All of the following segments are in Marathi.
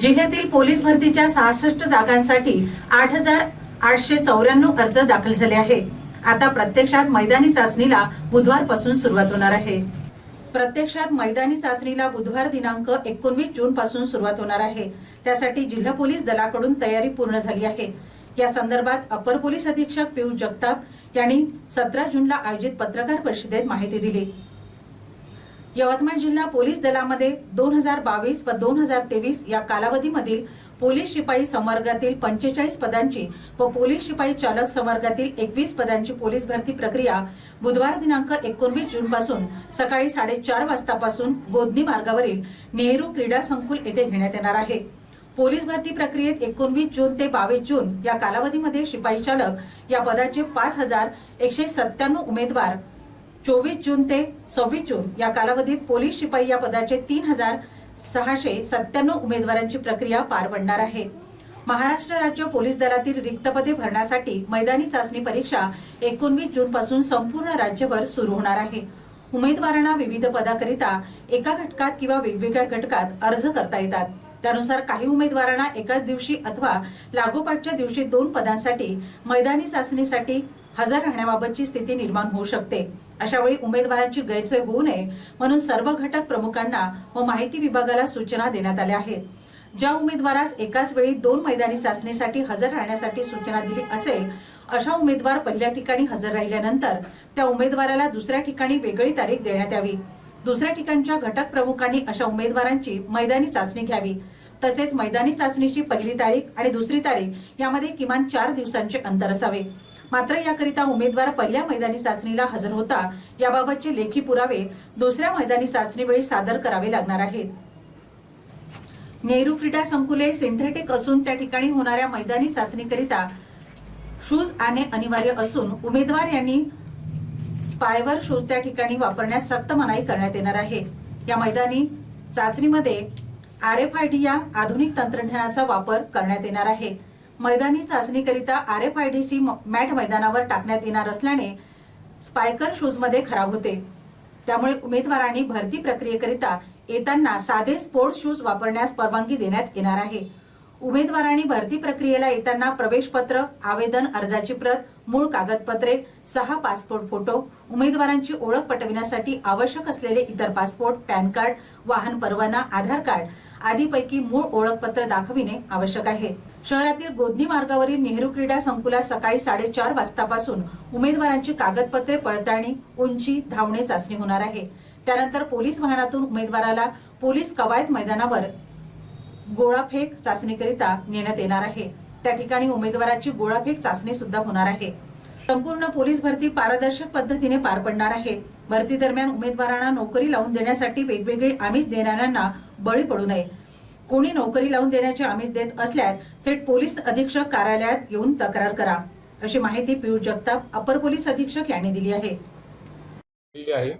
जिल्ह्यातील पोलीस भरतीच्या सहासष्ट जागांसाठी आठ हजार आठशे चौऱ्याण्णव अर्ज दाखल झाले आहे आता प्रत्यक्षात मैदानी चाचणीला बुधवारपासून सुरुवात होणार आहे. प्रत्यक्षात मैदानी चाचणीला बुधवार दिनांक एकोणवीस जून पासून सुरुवात होणार आहे. त्यासाठी जिल्हा पोलीस दलाकडून तयारी पूर्ण झाली आहे. या संदर्भात अपर पोलीस अधीक्षक पियुष जगताप यांनी सतरा जूनला आयोजित पत्रकार परिषदेत माहिती दिली. यवतमाळ जिल्हा पोलीस दलामध्ये दोन हजार बावीस व दोन हजार तेवीस या कालावधीमधील पोलीस शिपाई संवर्गातील पंचेचाळीस पदांची व पोलीस शिपाई चालक संवर्गातील एकवीस पदांची पोलीस भरती प्रक्रिया बुधवार दिनांक एकोणवीस जून पासून सकाळी साडेचार वाजतापासून गोदनी मार्गावरील नेहरू क्रीडा संकुल येथे घेण्यात येणार आहे. पोलीस भरती प्रक्रियेत एकोणवीस जून ते बावीस जून या कालावधीमध्ये शिपाई चालक या पदाचे पाच हजार एकशे सत्त्याण्णव उमेदवार चोवीस जून ते सव्वीस जून या कालावधीत पोलीस शिपाई या पदाचे तीन हजार सहाशे सत्त्याण्णव उमेदवारांची प्रक्रिया पार पडणार आहे. महाराष्ट्र राज्य पोलीस दलातील रिक्त पदे भरण्यासाठी मैदानी चाचणी परीक्षा एकोणवीस जून पासून संपूर्ण राज्यभर सुरू होणार आहे. उमेदवारांना विविध पदाकरिता एका घटकात किंवा वेगवेगळ्या घटकात अर्ज करता येतात. त्यानुसार काही उमेदवारांना एकाच दिवशी अथवा लागोपाठच्या दिवशी दोन पदांसाठी मैदानी चाचणीसाठी हजर राहण्याबाबतची स्थिती निर्माण होऊ शकते. अशा वेळी उमेदवारांची गैरसोय होऊ नये म्हणून सर्व घटक प्रमुखांना व माहिती विभागाला सूचना देण्यात आल्या आहेत. ज्या उमेदवारास एकाच वेळी दोन मैदानी चाचणीसाठी हजर राहण्यासाठी सूचना दिली असेल अशा उमेदवार पहिल्या ठिकाणी हजर राहिल्यानंतर त्या उमेदवाराला दुसऱ्या ठिकाणी वेगळी तारीख देण्यात यावी. दुसऱ्या ठिकाणच्या घटक प्रमुखांनी अशा उमेदवारांची मैदानी चाचणी घ्यावी. तसेच मैदानी चाचणीची पहिली तारीख आणि दुसरी तारीख यामध्ये किमान चार दिवसांचे अंतर असावे. मात्र याकरिता उमेदवार पहिल्या मैदानी चाचणीला हजर होता. याबाबतचे लेखी पुरावे दुसऱ्या मैदानी चाचणीवेळी सादर करावे लागणार आहेत. नेहरू क्रीडा संकुले सिंथेटिक असून त्या ठिकाणी होणाऱ्या मैदानी चाचणीकरिता शूज आणणे अनिवार्य असून उमेदवार यांनी स्पायवर शूज त्या ठिकाणी वापरण्यास सक्त मनाई करण्यात येणार आहे. या मैदानी चाचणीमध्ये आर एफ आय डी या आधुनिक तंत्रज्ञानाचा वापर करण्यात येणार आहे. मैदानी चाचणीकरिता आर एफ आय डीची मॅट मैदानावर टाकण्यात येणार असल्याने स्पायकर शूजमध्ये खराब होते. त्यामुळे उमेदवारांनी भरती प्रक्रियेकरिता येताना साधे स्पोर्ट्स शूज वापरण्यास परवानगी देण्यात येणार आहे. उमेदवारांनी भरती प्रक्रियेला येताना प्रवेशपत्र आवेदन अर्जाची प्रत मूळ कागदपत्रे सहा पासपोर्ट फोटो उमेदवारांची ओळख पटविण्यासाठी आवश्यक असलेले इतर पासपोर्ट पॅन कार्ड वाहन परवाना आधार कार्ड आदीपैकी मूळ ओळखपत्र दाखविणे आवश्यक आहे. शहरातील गोदनी मार्गावरील नेहरू क्रीडा संकुलात सकाळी साडेचार वाजतापासून उमेदवारांची कागदपत्रे पडताळणी उंची धावणे चाचणी होणार आहे. त्यानंतर पोलीस वाहनातून उमेदवाराला पोलीस कवायत मैदानावर गोळाफेक चाचणीकरिता नेण्यात येणार आहे. त्या ठिकाणी उमेदवाराची गोळाफेक चाचणी सुद्धा होणार आहे. संपूर्ण पोलीस भरती पारदर्शक पद्धतीने पार पडणार आहे. भरती दरम्यान उमेदवारांना नोकरी लावून देण्यासाठी वेगवेगळे आमिष देणाऱ्यांना बळी पडू नये. कोणी नोकरी लावून देण्याचे आमिष देत असल्यास थेट पोलीस अधीक्षक कार्यालयात येऊन तक्रार करा अशी माहिती पियुष जगताप अपर पोलीस अधीक्षक यांनी दिली आहे. दिली आहे.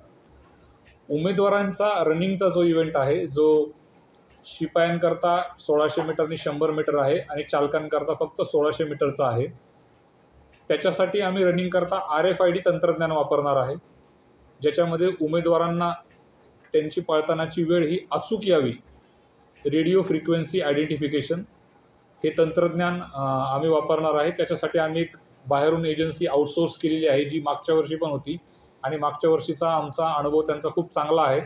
उमेदवारांचा रनिंगचा जो इव्हेंट आहे जो शिपायांकरता सोळाशे मीटर आणि शंभर मीटर आहे आणि चालकांकरता फक्त सोळाशे मीटरचा आहे. त्याच्यासाठी आम्ही रनिंग करता आर एफ आय डी तंत्रज्ञान वापरणार आहे. ज्याच्यामध्ये उमेदवारांना त्यांची पळतानाची वेळ ही अचूक यावी. रेडिओ फ्रिक्वेन्सी आयडेंटिफिकेशन हे तंत्रज्ञान आम्ही वापरणार आहे. त्याच्यासाठी आम्ही एक बाहेरून एजन्सी आउटसोर्स केलेली आहे जी मागच्या वर्षी पण होती. आणि मागच्या वर्षीचा आमचा अनुभव त्यांचा खूप चांगला आहे.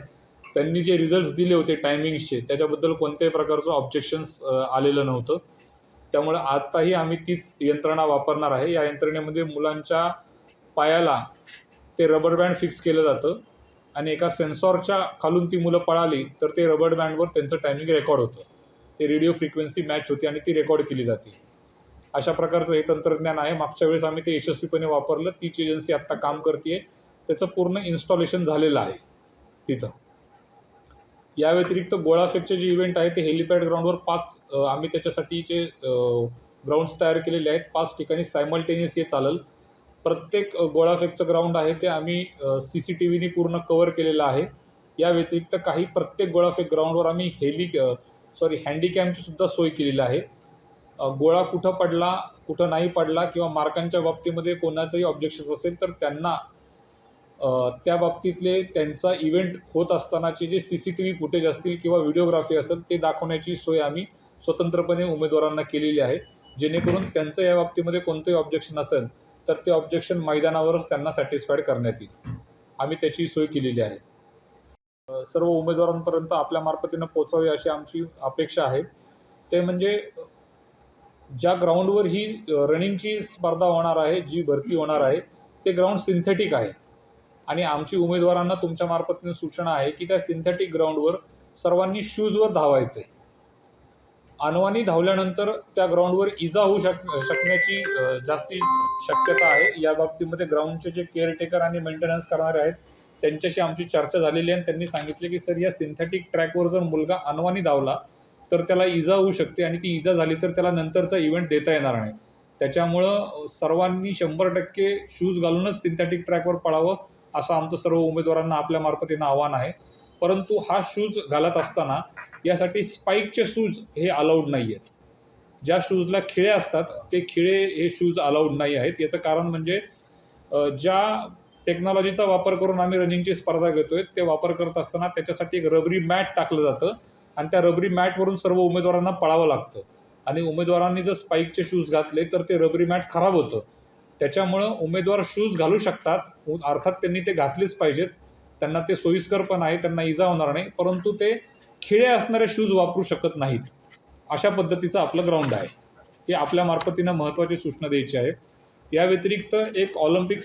त्यांनी जे रिझल्ट्स दिले होते टायमिंग्सचे त्याच्याबद्दल कोणत्याही प्रकारचं ऑब्जेक्शन्स आलेलं नव्हतं. त्यामुळे आत्ताही आम्ही तीच यंत्रणा वापरणार आहे. या यंत्रणेमध्ये मुलांच्या पायाला ते रबर बँड फिक्स केलं जातं. आणि एका सेन्सॉरच्या खालून ती मुलं पळाली तर ते रबर बँडवर त्यांचं टायमिंग रेकॉर्ड होतं. ते रेडिओ फ्रिक्वेन्सी मॅच होती आणि ती रेकॉर्ड केली जाते. अशा प्रकारचं हे तंत्रज्ञान आहे. मागच्या वेळेस आम्ही ते यशस्वीपणे वापरलं. तीच एजन्सी आत्ता काम करते त्याचं पूर्ण इन्स्टॉलेशन झालेलं आहे तिथं. या व्यतिरिक्त गोळाफेकचे जे इव्हेंट आहे ते हेलिपॅड ग्राउंडवर पाच आम्ही त्याच्यासाठी जे ग्राउंड्स तयार केलेले आहेत. पाच ठिकाणी सायमल्टेनियस हे चालेल. प्रत्येक गोळाफेकचं ग्राउंड आहे ते आम्ही सी सी टी व्हीने पूर्ण कवर केलेलं आहे. या व्यतिरिक्त काही प्रत्येक गोळाफेक ग्राउंडवर आम्ही हेली सॉरी हँडीकॅमची सुद्धा सोय केलेली आहे. गोळा कुठं पडला कुठं नाही पडला किंवा मार्कांच्या बाबतीमध्ये कोणाचंही ऑब्जेक्शन्स असेल तर त्यांना त्या बाबतीतले त्यांचा इव्हेंट होत असतानाचे जे C C T V footage असतील किंवा व्हिडिओग्राफी असेल ते दाखवण्याची सोय आम्ही स्वतंत्रपणे उमेदवारांना केलेली आहे. जेणेकरून त्यांचं या बाबतीमध्ये कोणतंही ऑब्जेक्शन असेल तर ते ऑब्जेक्शन मैदानावरच त्यांना सॅटिस्फाईड करण्यात येईल. आम्ही त्याची सोय केलेली आहे. सर्व उमेदवारांपर्यंत आपल्या मार्फतीनं पोचावी अशी आमची अपेक्षा आहे. ते म्हणजे ज्या ग्राउंडवर ही रनिंगची स्पर्धा होणार आहे जी भरती होणार आहे ते ग्राउंड सिंथेटिक आहे. आणि आमची उमेदवारांना तुमच्या मार्फतीने सूचना आहे की त्या सिंथेटिक ग्राउंडवर सर्वांनी शूजवर धावायचं अनवानी अनवाणी धावल्यानंतर त्या ग्राउंडवर इजा होऊ शक शकण्याची जास्ती शक्यता आहे. या बाबतीमध्ये ग्राउंडचे जे केअरटेकर आणि मेंटेनन्स करणारे आहेत त्यांच्याशी आमची चर्चा झालेली आहे आणि त्यांनी सांगितले की सर या सिंथेटिक ट्रॅकवर जर मुलगा अनवाणी धावला तर त्याला इजा होऊ शकते आणि ती इजा झाली तर त्याला नंतरचा इव्हेंट देता येणार नाही. त्याच्यामुळं सर्वांनी शंभर टक्के शूज घालूनच सिंथेटिक ट्रॅकवर पळावं असं आमचं सर्व उमेदवारांना आपल्यामार्फत येणं आव्हान आहे. परंतु हा शूज घालत असताना यासाठी स्पाईकचे शूज हे अलाउड नाही आहेत ज्या शूजला खिळे असतात ते खिळे हे शूज अलाउड नाही आहेत. याचं कारण म्हणजे ज्या टेक्नॉलॉजीचा वापर करून आम्ही रनिंगची स्पर्धा घेतो आहे ते वापर करत असताना त्याच्यासाठी एक रबरी मॅट टाकलं जातं आणि त्या रबरी मॅटवरून सर्व उमेदवारांना पळावं लागतं. आणि उमेदवारांनी जर स्पाईकचे शूज घातले तर ते रबरी मॅट खराब होतं. त्याच्यामुळं उमेदवार शूज घालू शकतात. अर्थात त्यांनी ते घातलेच पाहिजेत. त्यांना ते सोयीस्कर पण आहे त्यांना इजा होणार नाही. परंतु ते खिळे असणारे शूज वापरू शकत नाहीत. अशा पद्धतीचं आपलं ग्राउंड आहे. ते आपल्या मार्फतीनं महत्त्वाची सूचना द्यायची आहे. या व्यतिरिक्त एक ऑलिम्पिक